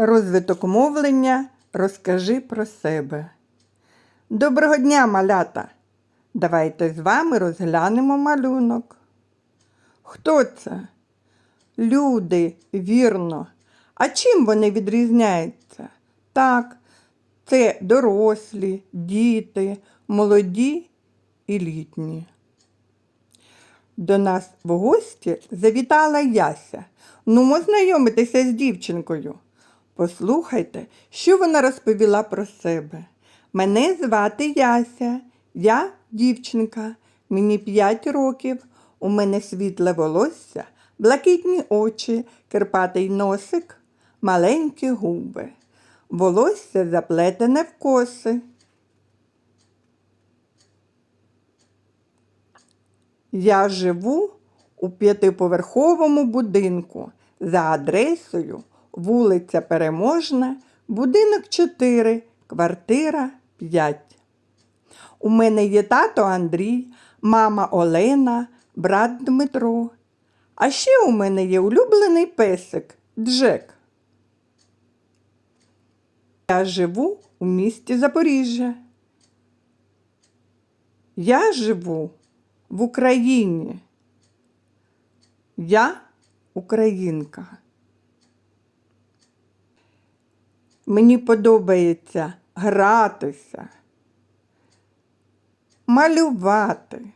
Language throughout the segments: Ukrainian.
Розвиток мовлення розкажи про себе. Доброго дня, малята! Давайте з вами розглянемо малюнок. Хто це? Люди, вірно. А чим вони відрізняються? Так, це дорослі, діти, молоді і літні. До нас в гості завітала Яся. Ну, знайомитися з дівчинкою. Послухайте, що вона розповіла про себе. Мене звати Яся, я дівчинка, мені 5 років, у мене світле волосся, блакитні очі, кирпатий носик, маленькі губи. Волосся заплетене в коси. Я живу у п'ятиповерховому будинку за адресою вулиця Переможна, будинок 4, квартира 5. У мене є тато Андрій, мама Олена, брат Дмитро. А ще у мене є улюблений песик Джек. Я живу у місті Запоріжжя. Я живу в Україні. Я українка. Мені подобається гратися, малювати,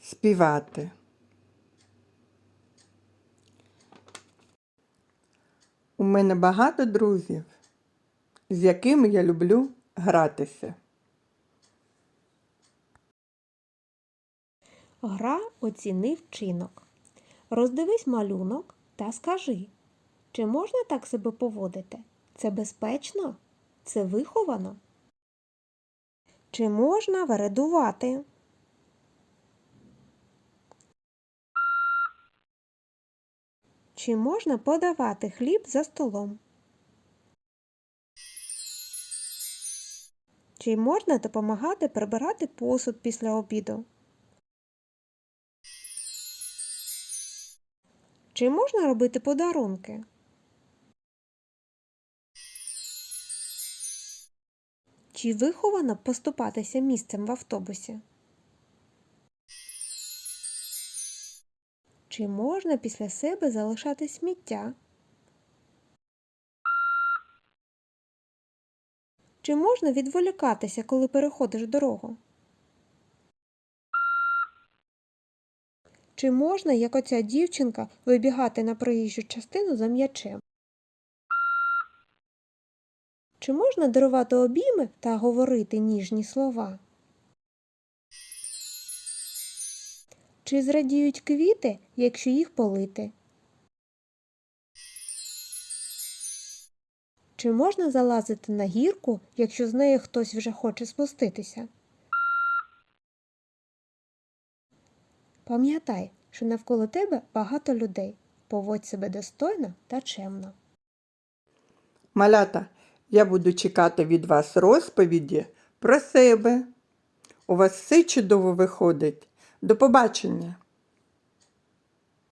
співати. У мене багато друзів, з якими я люблю гратися. Гра оціни вчинок. Роздивись малюнок та скажи, чи можна так себе поводити? Це безпечно? Це виховано? Чи можна вередувати? Чи можна подавати хліб за столом? Чи можна допомагати прибирати посуд після обіду? Чи можна робити подарунки? Чи виховано поступатися місцем в автобусі? Чи можна після себе залишати сміття? Чи можна відволікатися, коли переходиш дорогу? Чи можна, як оця дівчинка, вибігати на проїжджу частину за м'ячем? Чи можна дарувати обійми та говорити ніжні слова? Чи зрадіють квіти, якщо їх полити? Чи можна залазити на гірку, якщо з неї хтось вже хоче спуститися? Пам'ятай, що навколо тебе багато людей. Поводь себе достойно та чемно. Малята, я буду чекати від вас розповіді про себе. У вас все чудово виходить. До побачення!